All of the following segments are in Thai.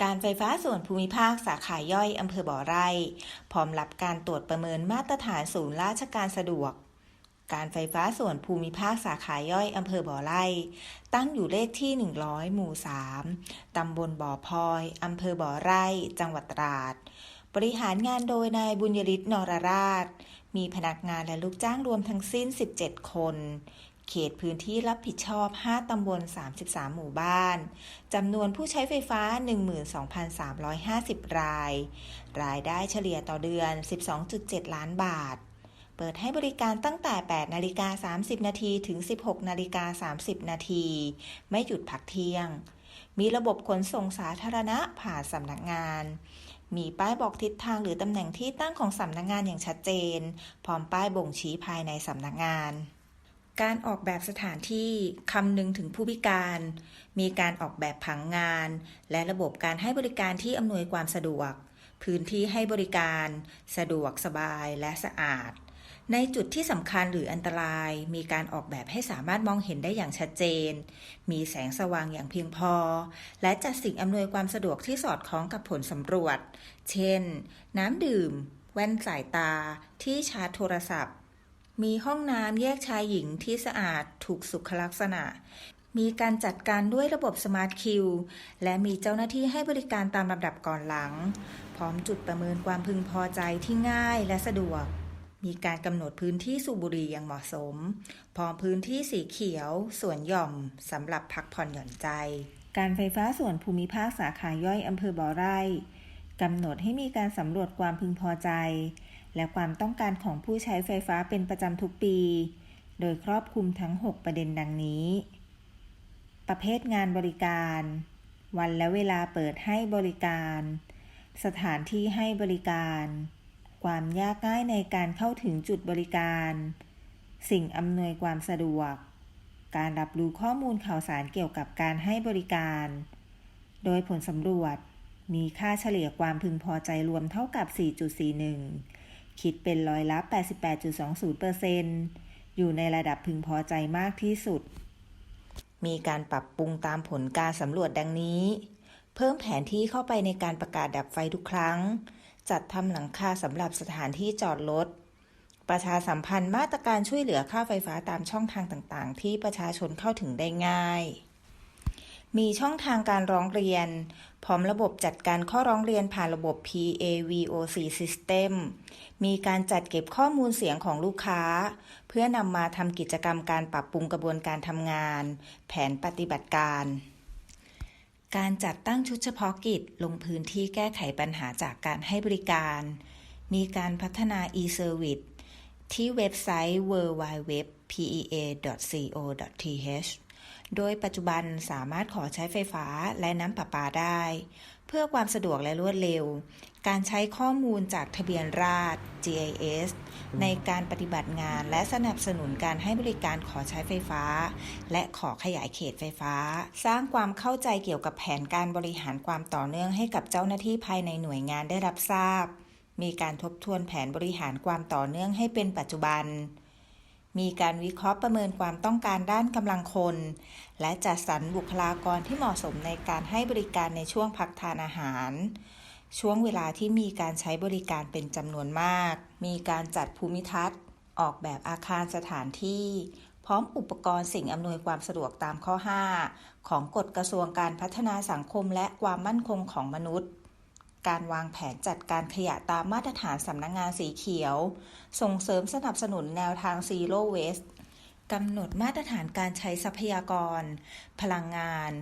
การไฟฟ้าส่วนภูมิภาคสาขาย่อยอำเภอบ่อไร่พร้อมรับการตรวจประเมินมาตรฐานศูนย์ราชการสะดวก การไฟฟ้าส่วนภูมิภาคสาขาย่อยอำเภอบ่อไร่ ตั้งอยู่เลขที่ 100 หมู่ 3 ตำบลบ่อพลอยอำเภอบ่อไร่ จังหวัดตราด บริหารงานโดยนายบุญยริศนรราช มีพนักงานและลูกจ้างรวมทั้งสิ้น 17 คน เขตพื้นที่รับผิดชอบ 5 ตำบล 33 หมู่บ้าน จำนวนผู้ใช้ไฟฟ้า 12,350 ราย รายได้เฉลี่ยต่อเดือน 12.7 ล้านบาท เปิดให้บริการตั้งแต่ 8 นาฬิกา 30 นาทีถึง 16 นาฬิกา 30 นาที ไม่หยุดพักเที่ยง มีระบบขนส่งสาธารณะผ่านสำนักงานมีป้ายบอกทิศทางหรือตำแหน่งที่ตั้งของสำนักงานอย่างชัดเจน พร้อมป้ายบ่งชี้ภายในสำนักงาน การออกแบบสถานที่คำนึงถึงผู้พิการ มีการออกแบบผังงาน และระบบการให้บริการที่อำนวยความสะดวก พื้นที่ให้บริการ สะดวกสบายและสะอาด ในจุดที่สำคัญหรืออันตราย มีการออกแบบให้สามารถมองเห็นได้อย่างชัดเจน มีแสงสว่างอย่างเพียงพอ และจัดสิ่งอำนวยความสะดวกที่สอดคล้องกับผลสำรวจ เช่น น้ำดื่ม แว่นสายตา ที่ชาร์จโทรศัพท์ มีห้องน้ำแยกชายหญิงที่สะอาดถูกสุขลักษณะ มีการจัดการด้วยระบบสมาร์ทคิวและมีเจ้าหน้าที่ให้บริการตามลำดับก่อนหลัง พร้อมจุดประเมินความพึงพอใจที่ง่ายและสะดวก มีการกำหนดพื้นที่สูบบุหรี่อย่างเหมาะสม พร้อมพื้นที่สีเขียว สวนหย่อมสำหรับพักผ่อนหย่อนใจ การไฟฟ้าส่วนภูมิภาคสาขาย่อยอำเภอบ่อไร่กำหนดให้มีการสำรวจความพึงพอใจ และความต้องการของผู้ใช้ไฟฟ้าเป็นประจำทุกปี โดยครอบคลุมทั้ง 6 ประเด็นดังนี้ ประเภทงานบริการ วันและเวลาเปิดให้บริการ สถานที่ให้บริการ ความยากง่ายในการเข้าถึงจุดบริการ สิ่งอำนวยความสะดวก การรับรู้ข้อมูลข่าวสารเกี่ยวกับการให้บริการ โดยผลสำรวจมีค่าเฉลี่ยความพึงพอใจรวมเท่ากับ 4.41 คิดเป็นร้อยละ 88.20%อยู่ในระดับพึงพอใจมากที่สุด มีการปรับปรุงตามผลการสำรวจดังนี้ เพิ่มแผนที่เข้าไปในการประกาศดับไฟทุกครั้ง จัดทำหลังคาสำหรับสถานที่จอดรถประชาสัมพันธ์มาตรการช่วยเหลือค่าไฟฟ้าตามช่องทางต่างๆ ที่ประชาชนเข้าถึงได้ง่าย มีช่องทางการร้องเรียน พร้อมระบบจัดการข้อร้องเรียนผ่านระบบ PAVOC System มีการจัดเก็บข้อมูลเสียงของลูกค้า เพื่อนำมาทำกิจกรรมการปรับปรุงกระบวนการทำงาน แผนปฏิบัติการ การจัดตั้งชุดเฉพาะกิจลงพื้นที่แก้ไขปัญหาจากการให้บริการ มีการพัฒนา e-service ที่เว็บไซต์ www.pea.co.th โดยปัจจุบันสามารถขอใช้ไฟฟ้าและน้ำประปาได้ เพื่อความสะดวกและรวดเร็ว การใช้ข้อมูลจากทะเบียนราษฎร์ GIS ในการปฏิบัติงานและสนับสนุนการให้บริการขอใช้ไฟฟ้า และขอขยายเขตไฟฟ้า สร้างความเข้าใจเกี่ยวกับแผนการบริหารความต่อเนื่องให้กับเจ้าหน้าที่ภายในหน่วยงานได้รับทราบ มีการทบทวนแผนบริหารความต่อเนื่องให้เป็นปัจจุบัน มีการวิเคราะห์ประเมินความต้องการด้านกำลังคน และจัดสรรบุคลากรที่เหมาะสมในการให้บริการในช่วงพักทานอาหาร ช่วงเวลาที่มีการใช้บริการเป็นจำนวนมาก มีการจัดภูมิทัศน์ ออกแบบอาคารสถานที่ พร้อมอุปกรณ์สิ่งอำนวยความสะดวกตามข้อ 5 ของกฎกระทรวงการพัฒนาสังคมและความมั่นคงของมนุษย์ การวางแผนจัดการขยะตามมาตรฐานสำนักงงานสีเขียว ส่งเสริมสนับสนุนแนวทาง Zero Waste กำหนดมาตรฐานการใช้ทรัพยากร พลังงาน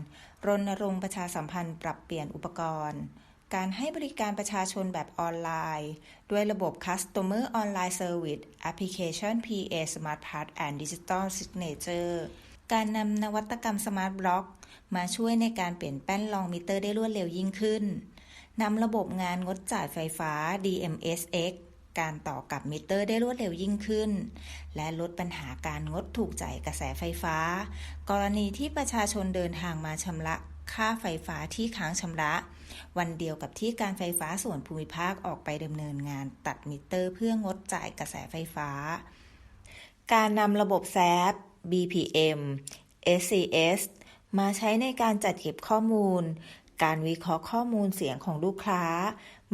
รณรงค์ประชาสัมพันธ์ปรับเปลี่ยนอุปกรณ์ การให้บริการประชาชนแบบออนไลน์ ด้วยระบบ Customer Online Service Application PA Smart Pass and Digital Signature การนำนวัตกรรม Smart Block มาช่วยในการเปลี่ยนแป้นรองมิเตอร์ได้รวดเร็วยิ่งขึ้น นำระบบงานงดจ่ายไฟฟ้า DMSX การต่อกับมิเตอร์ได้รวดเร็วยิ่งขึ้น และลดปัญหาการงดถูกจ่ายกระแสไฟฟ้า กรณีที่ประชาชนเดินทางมาชำระค่าไฟฟ้าที่ค้างชำระ วันเดียวกับที่การไฟฟ้าส่วนภูมิภาคออกไปดำเนินงานตัดมิเตอร์เพื่องดจ่ายกระแสไฟฟ้า การนำระบบแซฟ BPM SCS มาใช้ในการจัดเก็บข้อมูล การวิเคราะห์ข้อมูลเสียงของลูกค้า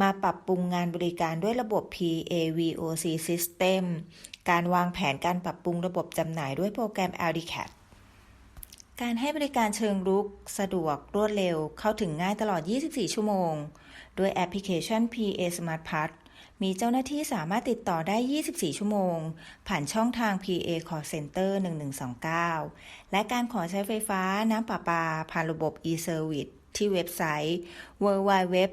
มาปรับปรุงงานบริการด้วยระบบ PAVOC System การวางแผนการปรับปรุงระบบจำหน่ายด้วยโปรแกรม LDCAT การให้บริการเชิงรุก สะดวกรวดเร็ว เข้าถึงง่ายตลอด 24 ชั่วโมง ด้วยแอปพลิเคชัน PA Smart Pass มีเจ้าหน้าที่สามารถติดต่อได้ 24 ชั่วโมง ผ่านช่องทาง PA Call Center 1129 และการขอใช้ไฟฟ้าน้ำประปา ผ่านระบบ e-service ที่เว็บไซต์ www.pea.co.th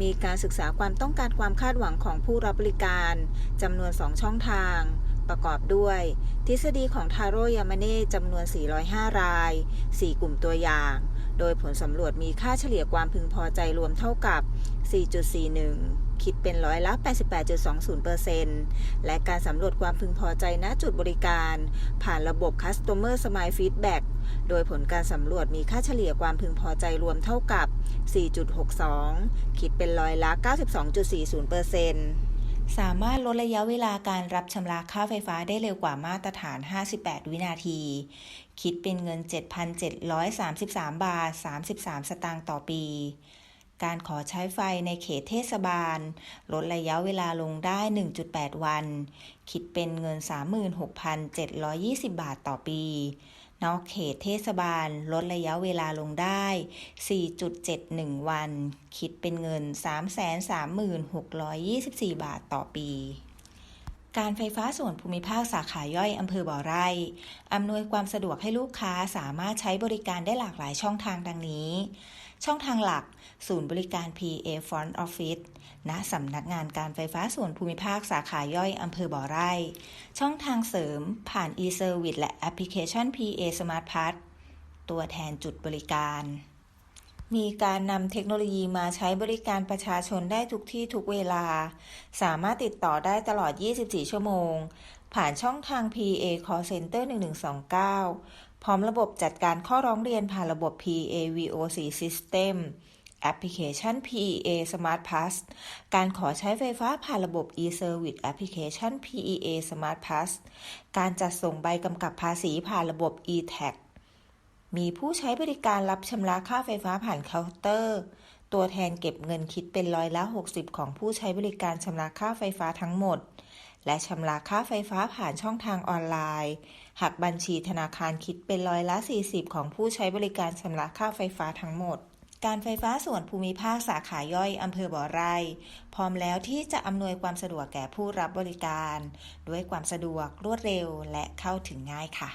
มีการศึกษาความต้องการความคาดหวังของผู้รับบริการจำนวน 2 ช่องทาง ประกอบด้วย ทฤษฎีของทาโร่ยามาเน่จำนวน 405 ราย 4 กลุ่มตัวอย่าง โดยผลสำรวจมีค่าเฉลี่ยความพึงพอใจรวมเท่ากับ 4.41 คิดเป็นร้อยละ 88.20%และการสำรวจความพึงพอใจณจุดบริการ ผ่านระบบ Customer Smile Feedback โดยผลการสำรวจมีค่าเฉลี่ยความพึงพอใจรวมเท่ากับ 4.62 คิดเป็นร้อยละ 92.40%สามารถลดระยะเวลาการรับชำระค่าไฟฟ้าได้เร็วกว่ามาตรฐาน 58 วินาที คิดเป็นเงิน 7,733 บาท 33 สตางค์ต่อปีการขอใช้ไฟในเขตเทศบาล ลดระยะเวลาลงได้ 1.8 วัน คิดเป็นเงิน 36,720 บาทต่อปี นอกเขตเทศบาลลดระยะเวลาลงได้ 4.71 วัน คิดเป็นเงิน 336,624 บาทต่อปีการไฟฟ้าส่วนภูมิภาคสาขาย่อยอำเภอบ่อไร่อำนวยความสะดวกให้ลูกค้าสามารถใช้บริการได้หลากหลายช่องทางดังนี้ ช่องทางหลัก ศูนย์บริการ PA Front Office ณสำนักงานการไฟฟ้าส่วนภูมิภาคสาขาย่อยอำเภอบ่อไร่ ช่องทางเสริมผ่าน e-service และแอปพลิเคชัน PA Smart Pass ตัวแทนจุดบริการ มีการนำเทคโนโลยีมาใช้บริการประชาชนได้ทุกที่ทุกเวลา สามารถติดต่อได้ตลอด 24 ชั่วโมง ผ่านช่องทาง PA Call Center 1129 พร้อมระบบจัดการข้อร้องเรียนผ่านระบบ PA VOC System แอปพลิเคชัน PEA Smart Pass การขอใช้ไฟฟ้าผ่านระบบ e-service แอปพลิเคชัน PEA Smart Pass การจัดส่งใบกำกับภาษีผ่านระบบ e-tax มีผู้ใช้บริการรับชำระค่าไฟฟ้าผ่านเคาน์เตอร์ ตัวแทนเก็บเงินคิดเป็นร้อยละ 60 ของผู้ใช้บริการชำระค่าไฟฟ้าทั้งหมด และชำระค่าไฟฟ้าผ่านช่องทางออนไลน์ หากบัญชีธนาคารคิดเป็นร้อยละ 40 ของผู้ใช้บริการชำระค่าไฟฟ้าทั้งหมดการไฟฟ้าส่วนภูมิภาคสาขาย่อยอำเภอบ่อไร่ พร้อมแล้วที่จะอำนวยความสะดวกแก่ผู้รับบริการ ด้วยความสะดวกรวดเร็วและเข้าถึงง่ายค่ะ